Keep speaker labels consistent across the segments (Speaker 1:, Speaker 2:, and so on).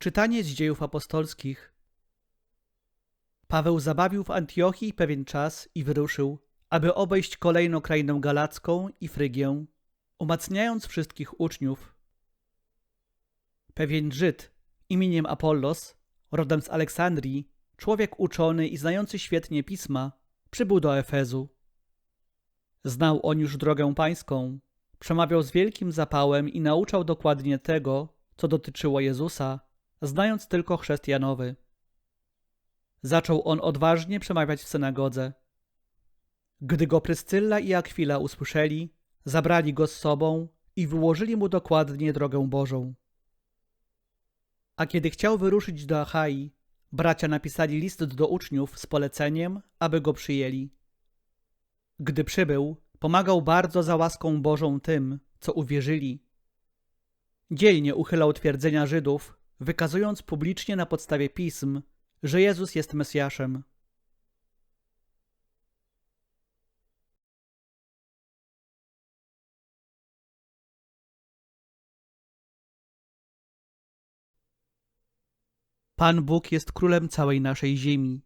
Speaker 1: Czytanie z dziejów apostolskich. Paweł zabawił w Antiochii pewien czas i wyruszył, aby obejść kolejno krainę galacką i Frygię, umacniając wszystkich uczniów. Pewien Żyd imieniem Apollos, rodem z Aleksandrii, człowiek uczony i znający świetnie pisma, przybył do Efezu. Znał on już drogę pańską, przemawiał z wielkim zapałem i nauczał dokładnie tego, co dotyczyło Jezusa, znając tylko chrzest Janowy. Zaczął on odważnie przemawiać w synagodze. Gdy go Pryscylla i Akwila usłyszeli, zabrali go z sobą i wyłożyli mu dokładnie drogę Bożą. A kiedy chciał wyruszyć do Achai, bracia napisali list do uczniów z poleceniem, aby go przyjęli. Gdy przybył, pomagał bardzo za łaską Bożą tym, co uwierzyli. Dzielnie uchylał twierdzenia Żydów, wykazując publicznie na podstawie pism, że Jezus jest Mesjaszem. Pan Bóg jest królem całej naszej ziemi.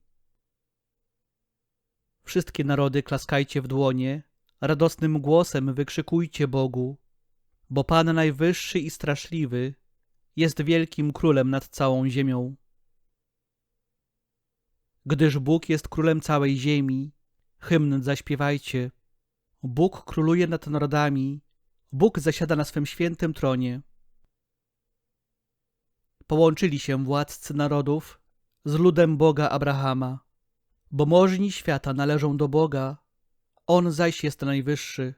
Speaker 1: Wszystkie narody klaskajcie w dłonie, radosnym głosem wykrzykujcie Bogu, bo Pan najwyższy i straszliwy jest wielkim królem nad całą ziemią. Gdyż Bóg jest królem całej ziemi, hymn zaśpiewajcie. Bóg króluje nad narodami, Bóg zasiada na swym świętym tronie. Połączyli się władcy narodów z ludem Boga Abrahama, bo możni świata należą do Boga, On zaś jest najwyższy.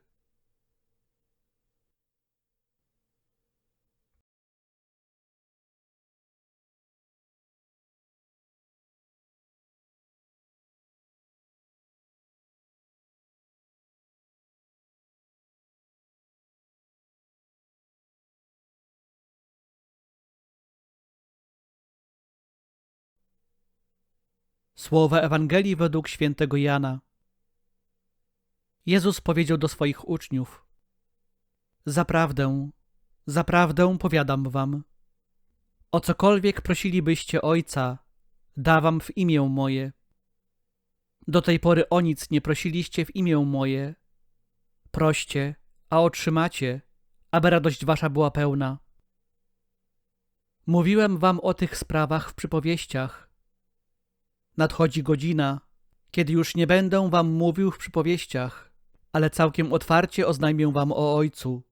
Speaker 1: Słowa Ewangelii według świętego Jana. Jezus powiedział do swoich uczniów: Zaprawdę, zaprawdę powiadam wam, o cokolwiek prosilibyście Ojca, da wam w imię moje. Do tej pory o nic nie prosiliście w imię moje. Proście, a otrzymacie, aby radość wasza była pełna. Mówiłem wam o tych sprawach w przypowieściach. Nadchodzi godzina, kiedy już nie będę wam mówił w przypowieściach, ale całkiem otwarcie oznajmię wam o Ojcu.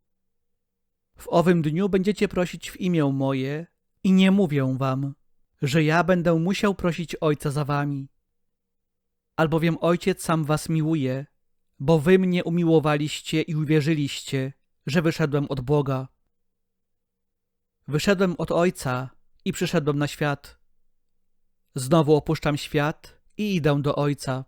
Speaker 1: W owym dniu będziecie prosić w imię moje i nie mówię wam, że ja będę musiał prosić Ojca za wami. Albowiem Ojciec sam was miłuje, bo wy mnie umiłowaliście i uwierzyliście, że wyszedłem od Boga. Wyszedłem od Ojca i przyszedłem na świat. Znowu opuszczam świat i idę do Ojca.